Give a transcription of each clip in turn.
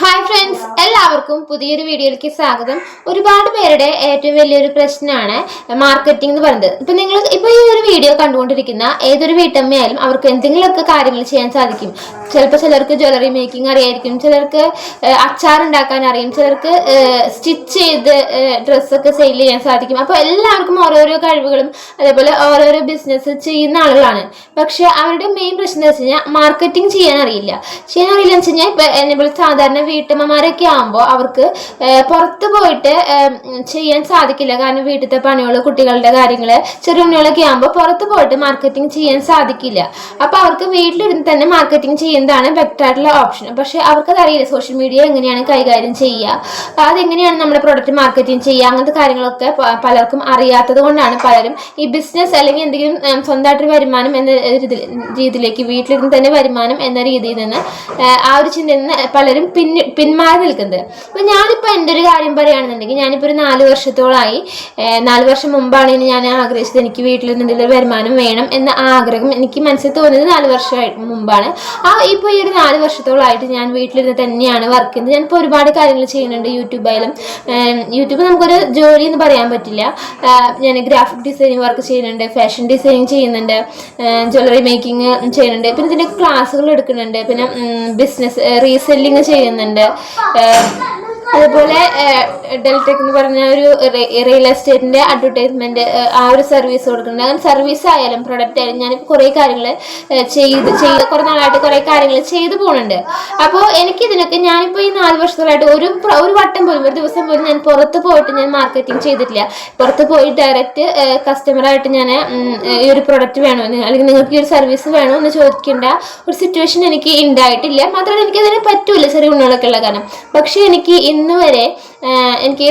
Hi friends എല്ലാവർക്കും പുതിയൊരു വീഡിയോയിലേക്ക് സ്വാഗതം. ഒരുപാട് പേരുടെ ഏറ്റവും വലിയൊരു പ്രശ്നമാണ് മാർക്കറ്റിംഗ് എന്ന് പറയുന്നത്. ഇപ്പൊ നിങ്ങൾ ഇപ്പൊ ഈ ഒരു വീഡിയോ കണ്ടുകൊണ്ടിരിക്കുന്ന ഏതൊരു വീട്ടമ്മയായാലും അവർക്ക് എന്തെങ്കിലുമൊക്കെ കാര്യങ്ങൾ ചെയ്യാൻ സാധിക്കും. ചിലപ്പോൾ ചിലർക്ക് ജ്വല്ലറി മേക്കിംഗ് അറിയായിരിക്കും ചിലർക്ക് അച്ചാർ ഉണ്ടാക്കാൻ അറിയും ചിലർക്ക് സ്റ്റിച്ച് ചെയ്ത് ഡ്രസ്സൊക്കെ സെയിൽ ചെയ്യാൻ സാധിക്കും. അപ്പോൾ എല്ലാവർക്കും ഓരോരോ കഴിവുകളും അതേപോലെ ഓരോരോ ബിസിനസ് ചെയ്യുന്ന ആളുകളാണ്. പക്ഷേ അവരുടെ മെയിൻ പ്രശ്നം എന്ന് വെച്ച് കഴിഞ്ഞാൽ മാർക്കറ്റിംഗ് ചെയ്യാൻ അറിയില്ല. ചെയ്യാൻ അറിയില്ല എന്ന് വെച്ച് കഴിഞ്ഞാൽ സാധാരണ വീട്ടമ്മമാരൊക്കെ ആകുമ്പോൾ അവർക്ക് പുറത്ത് പോയിട്ട് ചെയ്യാൻ സാധിക്കില്ല. കാരണം വീട്ടിലത്തെ പണികൾ കുട്ടികളുടെ കാര്യങ്ങൾ ചെറിയ ഉണ്ണികളൊക്കെ ആകുമ്പോൾ പുറത്ത് പോയിട്ട് മാർക്കറ്റിംഗ് ചെയ്യാൻ സാധിക്കില്ല. അപ്പൊ അവർക്ക് വീട്ടിലിരുന്ന് തന്നെ മാർക്കറ്റിംഗ് ചെയ്യുന്നതാണ് ബെറ്റർ ആയിട്ടുള്ള ഓപ്ഷൻ പക്ഷെ അവർക്കത് അറിയില്ല സോഷ്യൽ മീഡിയ എങ്ങനെയാണ് കൈകാര്യം ചെയ്യുക. അതെങ്ങനെയാണ് നമ്മുടെ പ്രൊഡക്റ്റ് മാർക്കറ്റിംഗ് ചെയ്യുക? അങ്ങനത്തെ കാര്യങ്ങളൊക്കെ പലർക്കും അറിയാത്തത് കൊണ്ടാണ് പലരും ഈ ബിസിനസ് അല്ലെങ്കിൽ എന്തെങ്കിലും സ്വന്തമായിട്ടൊരു വരുമാനം എന്ന രീതിയിലേക്ക് വീട്ടിലിരുന്ന് തന്നെ വരുമാനം എന്ന രീതിയിൽ നിന്ന് ആ ഒരു ചിന്തയിൽ നിന്ന് പലരും പിന്നി പിന്മാറി നിൽക്കുന്നത്. അപ്പൊ ഞാനിപ്പോ എന്റെ ഒരു കാര്യം പറയുകയാണെന്നുണ്ടെങ്കിൽ ഞാനിപ്പോ ഒരു നാല് വർഷത്തോളമായി നാല് വർഷം മുമ്പാണ് ഞാൻ ആഗ്രഹിച്ചത് എനിക്ക് വീട്ടിൽ നിന്നുള്ള ഒരു വരുമാനം വേണം എന്ന ആഗ്രഹം എനിക്ക് മനസ്സിൽ തോന്നിയത് നാല് വർഷം മുമ്പാണ്. ആ ഇപ്പോൾ ഈ ഒരു നാല് വർഷത്തോളമായിട്ട് ഞാൻ വീട്ടിലിരുന്ന് തന്നെയാണ് വർക്ക് ചെയ്യുന്നത്. ഞാനിപ്പോൾ ഒരുപാട് കാര്യങ്ങൾ ചെയ്യുന്നുണ്ട് യൂട്യൂബായാലും. യൂട്യൂബ് നമുക്കൊരു ജോലി എന്ന് പറയാൻ പറ്റില്ല. ഞാൻ ഗ്രാഫിക് ഡിസൈനിങ് വർക്ക് ചെയ്യുന്നുണ്ട് ഫാഷൻ ഡിസൈനിങ് ചെയ്യുന്നുണ്ട് ജ്വല്ലറി മേക്കിംഗ് ചെയ്യുന്നുണ്ട്. പിന്നെ ഇതിന്റെ ക്ലാസ്സുകൾ എടുക്കുന്നുണ്ട്. പിന്നെ ബിസിനസ് റീസെല്ലിങ് ചെയ്യുന്നുണ്ട്. ആ, അതുപോലെ ഡെൽടെക് എന്ന് പറഞ്ഞ ഒരു റിയൽ എസ്റ്റേറ്റിന്റെ അഡ്വർടൈസ്മെന്റ് ആ ഒരു സർവീസ് കൊടുക്കുന്നുണ്ട്. അങ്ങനെ സർവീസ് ആയാലും പ്രൊഡക്റ്റ് ആയാലും ഞാൻ കുറേ കാര്യങ്ങൾ ചെയ്ത് ചെയ്ത് കുറേ നാളായിട്ട് കുറേ കാര്യങ്ങൾ ചെയ്തു പോകുന്നുണ്ട്. അപ്പോൾ എനിക്ക് ഇതിനൊക്കെ ഞാനിപ്പോൾ ഈ നാല് വർഷത്തോളായിട്ട് ഒരു ഒരു വട്ടം പോലും ഒരു ദിവസം പോലും ഞാൻ പുറത്ത് പോയിട്ട് ഞാൻ മാർക്കറ്റിംഗ് ചെയ്തിട്ടില്ല. പുറത്ത് പോയി ഡയറക്റ്റ് കസ്റ്റമറായിട്ട് ഞാൻ ഈ ഒരു പ്രൊഡക്റ്റ് വേണോ അല്ലെങ്കിൽ നിങ്ങൾക്ക് ഈ ഒരു സർവീസ് വേണോ എന്ന് ചോദിക്കേണ്ട ഒരു സിറ്റുവേഷൻ എനിക്ക് ഉണ്ടായിട്ടില്ല. മാത്രമല്ല എനിക്കതിന് പറ്റൂല ചെറിയ ഉണ്ണുകളൊക്കെ ഉള്ള കാരണം. പക്ഷേ എനിക്ക് ഇന്ന് വരെ എനിക്ക്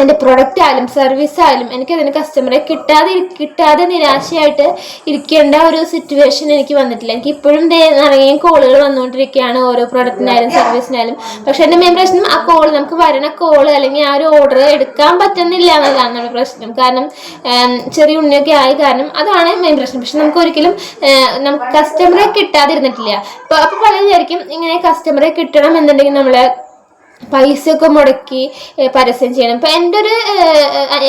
എന്റെ പ്രൊഡക്റ്റ് ആയാലും സർവീസ് ആയാലും എനിക്ക് അതിന് കസ്റ്റമറെ കിട്ടാതെ കിട്ടാതെ നിരാശയായിട്ട് ഇരിക്കേണ്ട ഒരു സിറ്റുവേഷൻ എനിക്ക് വന്നിട്ടില്ല. എനിക്ക് ഇപ്പോഴും നിറയെ കോളുകൾ വന്നുകൊണ്ടിരിക്കുകയാണ് ഓരോ പ്രൊഡക്റ്റിനായാലും സർവീസിനായാലും പക്ഷെ എന്റെ മെയിൻ പ്രശ്നം ആ കോൾ നമുക്ക് വരണ കോൾ അല്ലെങ്കിൽ ആ ഒരു ഓർഡർ എടുക്കാൻ പറ്റുന്നില്ല എന്നതാണ് നമ്മുടെ പ്രശ്നം. കാരണം ചെറിയ ഉണ്ണിയൊക്കെ ആയി കാരണം അതാണ് മെയിൻ പ്രശ്നം. പക്ഷെ നമുക്ക് ഒരിക്കലും നമുക്ക് കസ്റ്റമറെ കിട്ടാതിരുന്നിട്ടില്ല. അപ്പോൾ അപ്പോൾ പലരും വിചാരിക്കും ഇങ്ങനെ കസ്റ്റമറെ കിട്ടണം എന്നുണ്ടെങ്കിൽ നമ്മളെ പൈസയൊക്കെ മുടക്കി പരസ്യം ചെയ്യണം. ഇപ്പൊ എന്റെ ഒരു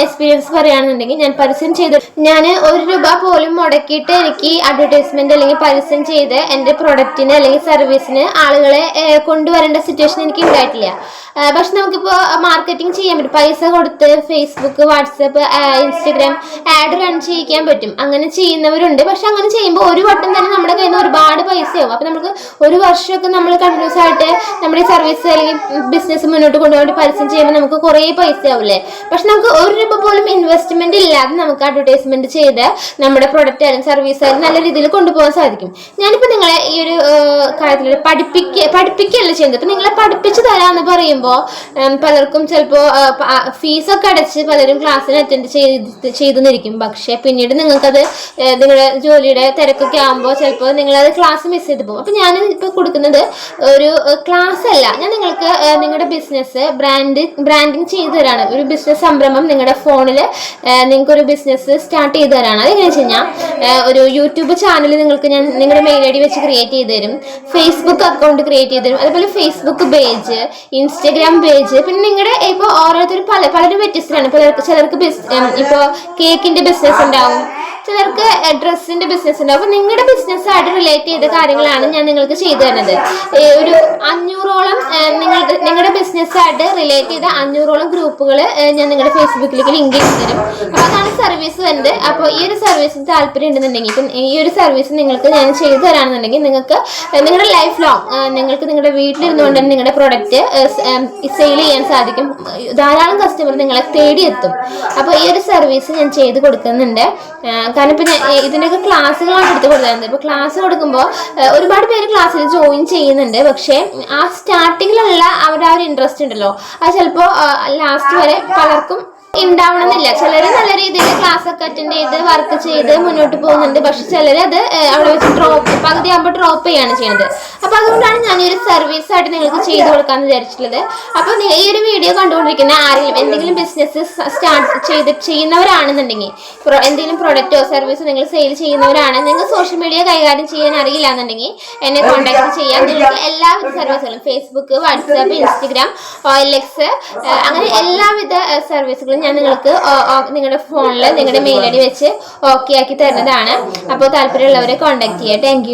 എക്സ്പീരിയൻസ് പറയുകയാണെന്നുണ്ടെങ്കിൽ ഞാൻ പരസ്യം ചെയ്ത്. ഞാൻ ഒരു രൂപ പോലും മുടക്കിയിട്ട് എനിക്ക് അഡ്വർടൈസ്മെന്റ് അല്ലെങ്കിൽ പരസ്യം ചെയ്ത് എന്റെ പ്രൊഡക്റ്റിന് അല്ലെങ്കിൽ സർവീസിന് ആളുകളെ കൊണ്ടുവരേണ്ട സിറ്റുവേഷൻ എനിക്ക് ഉണ്ടായിട്ടില്ല. പക്ഷെ നമുക്കിപ്പോൾ മാർക്കറ്റിംഗ് ചെയ്യാൻ പറ്റും. പൈസ കൊടുത്ത് Facebook WhatsApp Instagram ad run ചെയ്യിക്കാൻ പറ്റും. അങ്ങനെ ചെയ്യുന്നവരുണ്ട്. പക്ഷെ അങ്ങനെ ചെയ്യുമ്പോൾ ഒരു വട്ടം തന്നെ നമ്മുടെ കയ്യിൽ അപ്പം നമുക്ക് ഒരു വർഷമൊക്കെ നമ്മൾ കണ്ടിന്യൂസ് ആയിട്ട് നമ്മുടെ സർവീസ് അല്ലെങ്കിൽ ബിസിനസ് മുന്നോട്ട് കൊണ്ടുപോയി പരസ്യം ചെയ്യുമ്പോൾ നമുക്ക് കുറേ പൈസ ആവില്ലേ പക്ഷെ നമുക്ക് ഒരു രൂപ പോലും ഇൻവെസ്റ്റ്മെന്റ് ഇല്ലാതെ നമുക്ക് അഡ്വർടൈസ്മെന്റ് ചെയ്ത് നമ്മുടെ പ്രൊഡക്റ്റ് ആയാലും സർവീസ് ആയാലും നല്ല രീതിയിൽ കൊണ്ടുപോകാൻ സാധിക്കും. ഞാനിപ്പോൾ നിങ്ങളെ ഈ ഒരു കാര്യത്തിൽ പഠിപ്പിക്ക പഠിപ്പിക്കുകയല്ല ചെയ്യുന്നത്. ഇപ്പം നിങ്ങളെ പഠിപ്പിച്ചു തരാമെന്ന് പറയുമ്പോൾ പലർക്കും ചിലപ്പോൾ ഫീസൊക്കെ അടച്ച് പലരും ക്ലാസ്സിന് അറ്റൻഡ് ചെയ്ത് ചെയ്തെന്നിരിക്കും. പക്ഷേ പിന്നീട് നിങ്ങൾക്കത് നിങ്ങളുടെ ജോലിയുടെ തിരക്കൊക്കെ ആകുമ്പോൾ ചിലപ്പോൾ നിങ്ങളത് ക്ലാസ് മിസ് ചെയ്ത് പോകും. അപ്പം ഞാൻ ഇപ്പോൾ കൊടുക്കുന്നത് ഒരു ക്ലാസ് അല്ല. ഞാൻ നിങ്ങൾക്ക് നിങ്ങളുടെ ബിസിനസ് ബ്രാൻഡ് ബ്രാൻഡിങ് ചെയ്തു തരാണ്. ഒരു ബിസിനസ് സംരംഭം നിങ്ങളുടെ ഫോണിൽ നിങ്ങൾക്ക് ഒരു ബിസിനസ് സ്റ്റാർട്ട് ചെയ്തു തരാണ് അതെങ്ങനെ വെച്ച് കഴിഞ്ഞാൽ ഒരു യൂട്യൂബ് ചാനൽ നിങ്ങൾക്ക് ഞാൻ നിങ്ങളുടെ മെയിൽ ഐ ഡി വെച്ച് ക്രിയേറ്റ് ചെയ്ത് തരും ഫേസ്ബുക്ക് അക്കൗണ്ട് ക്രിയേറ്റ് ചെയ്ത് തരും അതുപോലെ ഫേസ്ബുക്ക് പേജ് ഇൻസ്റ്റഗ്രാം പേജ് പിന്നെ നിങ്ങളുടെ ഇപ്പോൾ ഓരോരുത്തരും പല പലരും വ്യത്യസ്തരാണ്. പലർക്ക് ചിലർക്ക് ഇപ്പോൾ കേക്കിന്റെ ബിസിനസ് ഉണ്ടാവും. ചിലർക്ക് ഡ്രസ്സിന്റെ ബിസിനസ് ഉണ്ടാവും. അപ്പോൾ നിങ്ങളുടെ ബിസിനസ്സായിട്ട് റിലേറ്റ് ചെയ്ത കാര്യങ്ങളാണ് ഞാൻ നിങ്ങൾക്ക് ചെയ്തു തരുന്നത്. ഒരു അഞ്ഞൂറോളം നിങ്ങളുടെ നിങ്ങളുടെ ബിസിനസ്സായിട്ട് റിലേറ്റ് ചെയ്ത അഞ്ഞൂറോളം ഗ്രൂപ്പുകൾ ഞാൻ നിങ്ങളുടെ ഫേസ്ബുക്കിലേക്ക് ലിങ്ക് ചെയ്ത് തരും. അപ്പൊ അതാണ് സർവീസ് വരുന്നത്. അപ്പോൾ ഈ ഒരു സർവീസിന് താല്പര്യം ഉണ്ടെന്നുണ്ടെങ്കിൽ ഇപ്പം ഈ ഒരു സർവീസ് നിങ്ങൾക്ക് ഞാൻ ചെയ്തു തരാണെന്നുണ്ടെങ്കിൽ നിങ്ങൾക്ക് നിങ്ങളുടെ ലൈഫ് ലോങ് നിങ്ങൾക്ക് നിങ്ങളുടെ വീട്ടിലിരുന്നുകൊണ്ട് തന്നെ നിങ്ങളുടെ പ്രൊഡക്റ്റ് സെയിൽ ചെയ്യാൻ സാധിക്കും. ധാരാളം കസ്റ്റമർ നിങ്ങളെ തേടിയെത്തും അപ്പോൾ ഈ ഒരു സർവീസ് ഞാൻ ചെയ്ത് കൊടുക്കുന്നുണ്ട്. കാരണം ഇപ്പം ഞാൻ ഇതിന്റെയൊക്കെ ക്ലാസ്സുകളാണ് എടുത്ത് കൊടുക്കുന്നത് ഇപ്പോൾ ക്ലാസ് കൊടുക്കുമ്പോൾ ഒരുപാട് പേര് ക്ലാസ്സിൽ ജോയിൻ ചെയ്യുന്നുണ്ട്. പക്ഷേ ആ സ്റ്റാർട്ടിങ്ങിലുള്ള അവരുടെ ആ ഒരു ഇൻട്രസ്റ്റ് ഉണ്ടല്ലോ. അത് ചിലപ്പോൾ ലാസ്റ്റ് വരെ പലർക്കും ഉണ്ടാവണമെന്നില്ല ചിലര് നല്ല രീതിയിൽ ക്ലാസ് ഒക്കെ അറ്റൻഡ് ചെയ്ത് വർക്ക് ചെയ്ത് മുന്നോട്ട് പോകുന്നുണ്ട്. പക്ഷെ ചിലര് അത് അവിടെ വെച്ച് ഡ്രോപ്പ് പകുതി ആകുമ്പോൾ ഡ്രോപ്പ് ചെയ്യാണ് ചെയ്യുന്നത് അപ്പൊ അതുകൊണ്ടാണ് ഞാൻ ഒരു സർവീസ് ആയിട്ട് നിങ്ങൾക്ക് ചെയ്തു കൊടുക്കാന്ന് വിചാരിച്ചിട്ടുള്ളത്. അപ്പൊ ഈ ഒരു വീഡിയോ കണ്ടുകൊണ്ടിരിക്കുന്ന ആരെങ്കിലും എന്തെങ്കിലും ബിസിനസ് സ്റ്റാർട്ട് ചെയ്ത് ചെയ്യുന്നവരാണെന്നുണ്ടെങ്കിൽ എന്തെങ്കിലും പ്രൊഡക്റ്റോ സർവീസോ നിങ്ങൾ സെയിൽ ചെയ്യുന്നവരാണ് നിങ്ങൾക്ക് സോഷ്യൽ മീഡിയ കൈകാര്യം ചെയ്യാൻ അറിയില്ല എന്നുണ്ടെങ്കിൽ എന്നെ കോൺടാക്ട് ചെയ്യാം. നിങ്ങൾക്ക് എല്ലാവിധ സർവീസുകളും ഫേസ്ബുക്ക് വാട്സാപ്പ് ഇൻസ്റ്റഗ്രാം ഓയിൽ അങ്ങനെ എല്ലാവിധ സർവീസുകളും ഞാൻ നിങ്ങൾക്ക് നിങ്ങളുടെ ഫോണിൽ നിങ്ങളുടെ മെയിൽ ഐ ഡി വെച്ച് ഓക്കെ ആക്കി തരുന്നതാണ്. അപ്പോൾ താല്പര്യമുള്ളവരെ കോൺടാക്ട് ചെയ്യാം. താങ്ക്